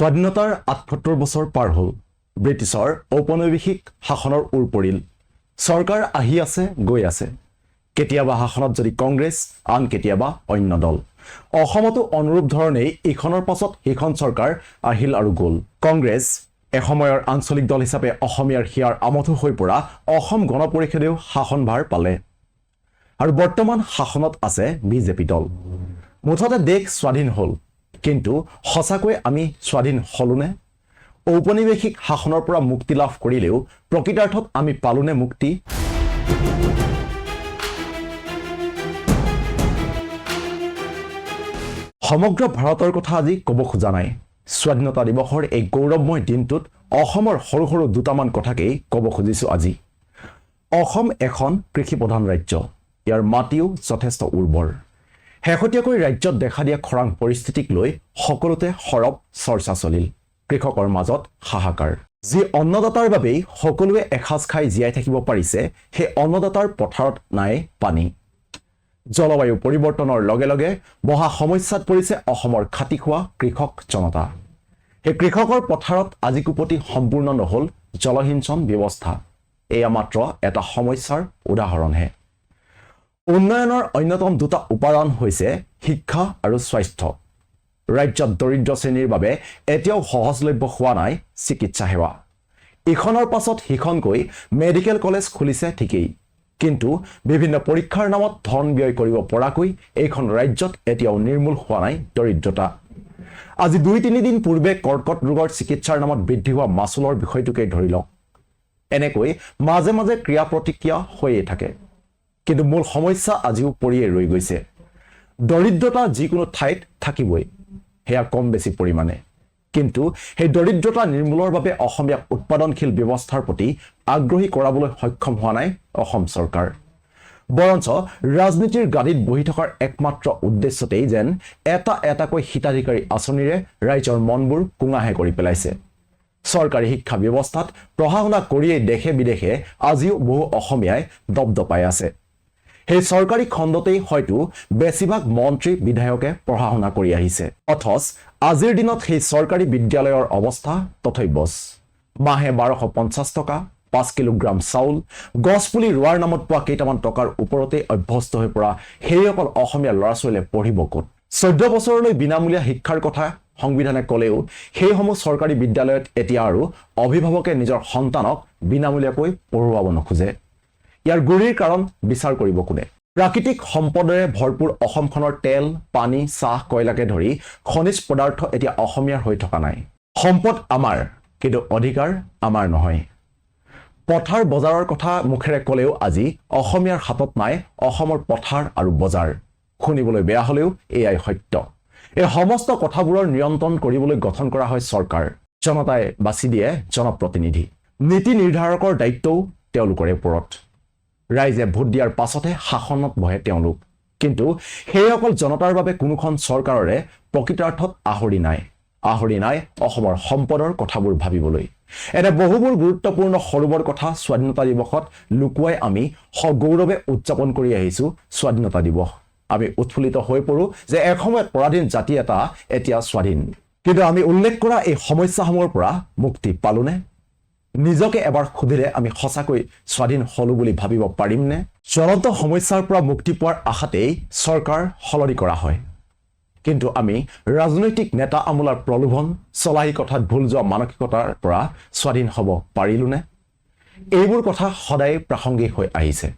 স্বাধীনতাৰ আঠসত্তৰ বছৰ পাৰ হ'ল। ব্ৰিটিছৰ ঔপনিৱেশিক শাসনৰ ওৰ পৰিল। চৰকাৰ আহি আছে গৈ আছে। কেতিয়াবা শাসনত যদি কংগ্ৰেছ আন কেতিয়াবা অন্য দল। অসমতো অনুৰূপ ধৰণেই ইখনৰ পাছত সিখন চৰকাৰ আহিল আৰু গ'ল। কংগ্ৰেছ এসময়ৰ আঞ্চলিক দল হিচাপে অসমীয়াৰ হিয়াৰ আমঠু হৈ পৰা অসম গণ পৰিষদেও শাসনভাৰ পালে। আৰু বৰ্তমান শাসনত আছে বিজেপি দল। মুঠতে দেশ স্বাধীন হ'ল। কিন্তু সঁচাকৈ আমি স্বাধীন হ'লোনে? ঔপনিৱেশিক শাসনৰ পৰা মুক্তি লাভ কৰিলেও প্ৰকৃতাৰ্থত আমি পালোনে মুক্তি? সমগ্ৰ ভাৰতৰ কথা আজি ক'ব খোজা নাই। স্বাধীনতা দিৱসৰ এই গৌৰৱময় দিনটোত অসমৰ সৰু সৰু দুটামান কথাকেই ক'ব খুজিছোঁ আজি। অসম এখন কৃষিপ্ৰধান ৰাজ্য। ইয়াৰ মাটিও যথেষ্ট উৰ্বৰ। শেহতীয়াকৈ ৰাজ্যত দেখা দিয়া খৰাং পৰিস্থিতিক লৈ সকলোতে সৰব চৰ্চা চলিল। কৃষকৰ মাজত হাহাকাৰ। যি অন্নদাতাৰ বাবেই সকলোৱে এসাঁজ খাই জীয়াই থাকিব পাৰিছে, সেই অন্নদাতাৰ পথাৰত নাই পানী। জলবায়ু পৰিৱৰ্তনৰ লগে লগে মহা সমস্যাত পৰিছে অসমৰ খাটি খোৱা কৃষক জনতা। সেই কৃষকৰ পথাৰত আজি কোপতি সম্পূৰ্ণ নহ'ল জলসিঞ্চন ব্যৱস্থা। এয়া মাত্ৰ এটা সমস্যাৰ উদাহৰণহে। উন্নয়নৰ অন্যতম দুটা উপাদান হৈছে শিক্ষা আৰু স্বাস্থ্য। ৰাজ্যত দৰিদ্ৰ শ্ৰেণীৰ বাবে এতিয়াও সহজলভ্য হোৱা নাই চিকিৎসা সেৱা। ইখনৰ পাছত সিখনকৈ মেডিকেল কলেজ খুলিছে ঠিকেই। কিন্তু বিভিন্ন পৰীক্ষাৰ নামত ধন ব্যয় কৰিব পৰাকৈ এইখন ৰাজ্যত এতিয়াও নিৰ্মূল হোৱা নাই দৰিদ্ৰতা। আজি দুই তিনিদিন পূৰ্বে কৰ্কট ৰোগৰ চিকিৎসাৰ নামত বৃদ্ধি হোৱা মাচুলৰ বিষয়টোকে ধৰি লওক। এনেকৈ মাজে মাজে ক্ৰিয়া প্ৰতিক্ৰিয়া হৈয়ে থাকে। কিন্তু মূল সমস্যা আজিও পৰিয়ে ৰৈ গৈছে। দৰিদ্ৰতা যিকোনো ঠাইত থাকিবই, সেয়া কম বেছি পৰিমাণে। কিন্তু সেই দৰিদ্ৰতা নিৰ্মূলৰ বাবে অসমীয়াক উৎপাদনশীল ব্যৱস্থাৰ প্ৰতি আগ্ৰহী কৰাবলৈ সক্ষম হোৱা নাই অসম চৰকাৰ। বৰঞ্চ ৰাজনীতিৰ গাদীত বহি থকাৰ একমাত্ৰ উদ্দেশ্যতেই যেন এটা এটাকৈ হিতাধিকাৰী আঁচনিৰে ৰাইজৰ মনবোৰ কোঙাহে কৰি পেলাইছে। চৰকাৰী শিক্ষা ব্যৱস্থাত পঢ়া শুনা কৰিয়েই দেশে বিদেশে আজিও বহু অসমীয়াই দপদপাই আছে। সেই চৰকাৰী খণ্ডতেই হয়তো বেছিভাগ মন্ত্ৰী বিধায়কে পঢ়া শুনা কৰি আহিছে। অথচ আজিৰ দিনত সেই চৰকাৰী বিদ্যালয়ৰ অৱস্থা তথৈবচ। মাহে বাৰশ পঞ্চাছ টকা, পাঁচ কিলোগ্ৰাম চাউল গছপুলি ৰোৱাৰ নামত পোৱা কেইটামান টকাৰ ওপৰতেই অভ্যস্ত হৈ পৰা সেইসকল অসমীয়া ল'ৰা ছোৱালীয়ে পঢ়িব ক'ত? চৈধ্য বছৰলৈ বিনামূলীয়া শিক্ষাৰ কথা সংবিধানে ক'লেও সেইসমূহ চৰকাৰী বিদ্যালয়ত এতিয়া আৰু অভিভাৱকে নিজৰ সন্তানক বিনামূলীয়াকৈ পঢ়ুৱাব নোখোজে। ইয়াৰ গুৰিৰ কাৰণ বিচাৰ কৰিব কোনে? প্ৰাকৃতিক সম্পদৰে ভৰপূৰ অসমখনৰ তেল পানী চাহ কয়লাকে ধৰি খনিজ পদাৰ্থ এতিয়া অসমীয়াৰ হৈ থকা নাই। সম্পদ আমাৰ কিন্তু অধিকাৰ আমাৰ নহয়। পথাৰ বজাৰৰ কথা মুখেৰে ক'লেও আজি অসমীয়াৰ হাতত নাই অসমৰ পথাৰ আৰু বজাৰ। শুনিবলৈ বেয়া হ'লেও এয়াই সত্য। এই সমস্ত কথাবোৰৰ নিয়ন্ত্ৰণ কৰিবলৈ গঠন কৰা হয় চৰকাৰ। জনতাই বাছি দিয়ে জনপ্ৰতিনিধি। নীতি নিৰ্ধাৰকৰ দায়িত্বও তেওঁলোকৰে ওপৰত। ৰাইজে ভোট দিয়াৰ পাছতহে শাসনত বহে তেওঁলোক। কিন্তু সেইসকল জনতাৰ বাবে কোনোখন চৰকাৰৰে প্ৰকৃতাৰ্থত আহৰি নাই। আহৰি নাই অসমৰ সম্পদৰ কথাবোৰ ভাবিবলৈ। এনে বহুবোৰ গুৰুত্বপূৰ্ণ সৰুবৰ কথা স্বাধীনতা দিৱসত লুকুৱাই আমি সগৌৰৱে উদযাপন কৰি আহিছোঁ স্বাধীনতা দিৱস। আমি উৎফুল্লিত হৈ পৰোঁ যে এসময়ত পৰাধীন জাতি এটা এতিয়া স্বাধীন। কিন্তু আমি উল্লেখ কৰা এই সমস্যাসমূহৰ পৰা মুক্তি পালোনে? নিজকে এবাৰ সুধিলে আমি সঁচাকৈ স্বাধীন হলো বুলি ভাবিব পাৰিমনে? জ্বলন্ত সমস্যাৰ পৰা মুক্তি পোৱাৰ আশাতেই চৰকাৰ সলনি কৰা হয়। কিন্তু আমি ৰাজনৈতিক নেতা আমোলাৰ প্ৰলোভন চলাহী কথাত ভুল যোৱা মানসিকতাৰ পৰা স্বাধীন হ'ব পাৰিলোনে? এইবোৰ কথা সদায় প্ৰাসংগিক হৈ আহিছে।